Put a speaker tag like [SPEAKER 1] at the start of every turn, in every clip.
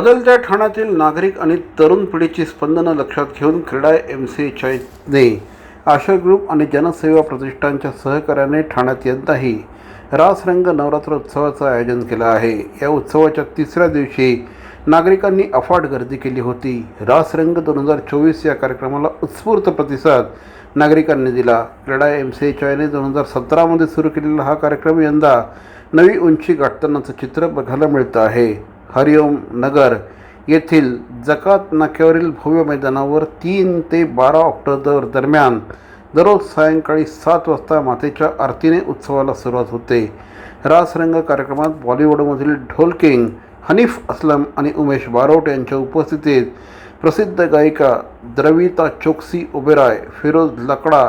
[SPEAKER 1] बदलत्या ठाण्यातील नागरिक आणि तरुण पिढीची स्पंदनं लक्षात घेऊन क्रीडा एम सी एचने आशा ग्रुप आणि जनसेवा प्रतिष्ठानच्या सहकार्याने ठाण्यात यंदाही रासरंग नवरात्र उत्सवाचं आयोजन केलं आहे. या उत्सवाच्या तिसऱ्या दिवशी नागरिकांनी अफाट गर्दी केली होती. रासरंग दोन हजार चोवीस या कार्यक्रमाला उत्स्फूर्त प्रतिसाद नागरिकांनी दिला. क्रीडा एम सी एच आयने दोन हजार सतरामध्ये सुरू केलेला हा कार्यक्रम यंदा नवी उंची गाठतानाचं चित्र बघायला मिळतं आहे. हरिओम नगर येथील जकात नाक्यावरील भव्य मैदानावर तीन ते बारा ऑक्टोबर दरम्यान दररोज सायंकाळी सात वाजता मातेच्या आरतीने उत्सवाला सुरुवात होते. रासरंग कार्यक्रमात बॉलिवूडमधील ढोल किंग हनीफ असलम आणि उमेश बारोट यांच्या उपस्थितीत प्रसिद्ध गायिका द्रविता चोक्सी ओबेराय फिरोज लकडा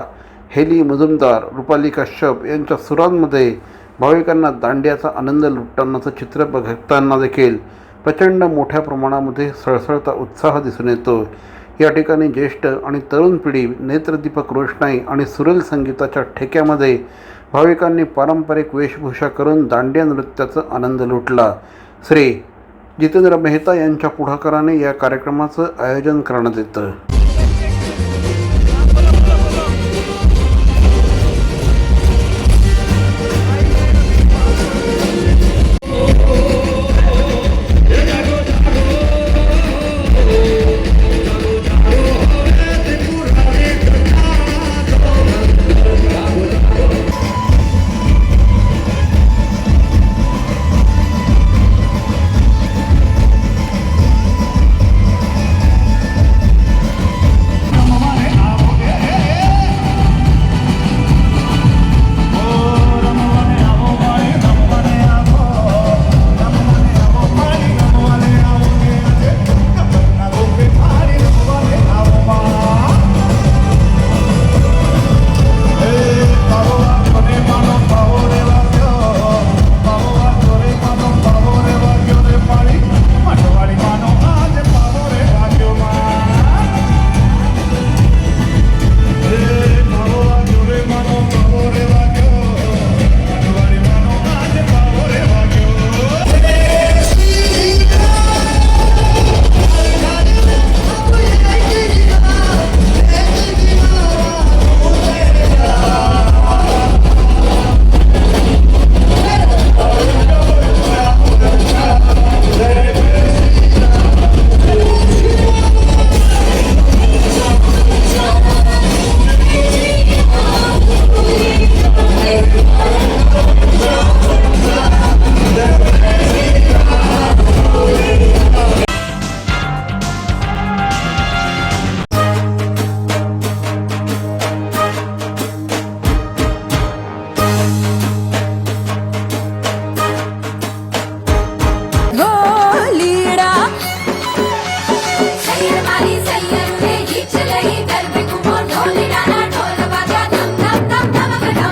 [SPEAKER 1] हेली मुजुमदार रुपाली कश्यप यांच्या सुरांमध्ये भाविकांना दांडियाचा आनंद लुटतानाचं चित्र बघताना देखील प्रचंड मोठ्या प्रमाणामध्ये सळसळता उत्साह दिसून येतो. या ठिकाणी ज्येष्ठ आणि तरुण पिढी नेत्रदीपक रोषणाई आणि सुरेल संगीताच्या ठेक्यामध्ये भाविकांनी पारंपरिक वेशभूषा करून दांडिया नृत्याचा आनंद लुटला. श्री जितेंद्र मेहता यांच्या पुढाकाराने या कार्यक्रमाचं आयोजन करण्यात येतं.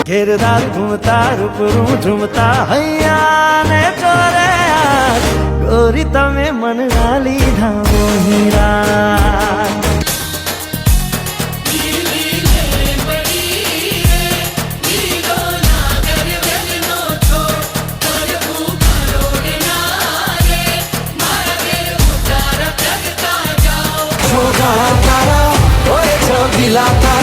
[SPEAKER 2] घेरदा घुमता रूपरू झुमता हैया ने चोरे गोरी तमे मन गाली धामो हीरा। Dilata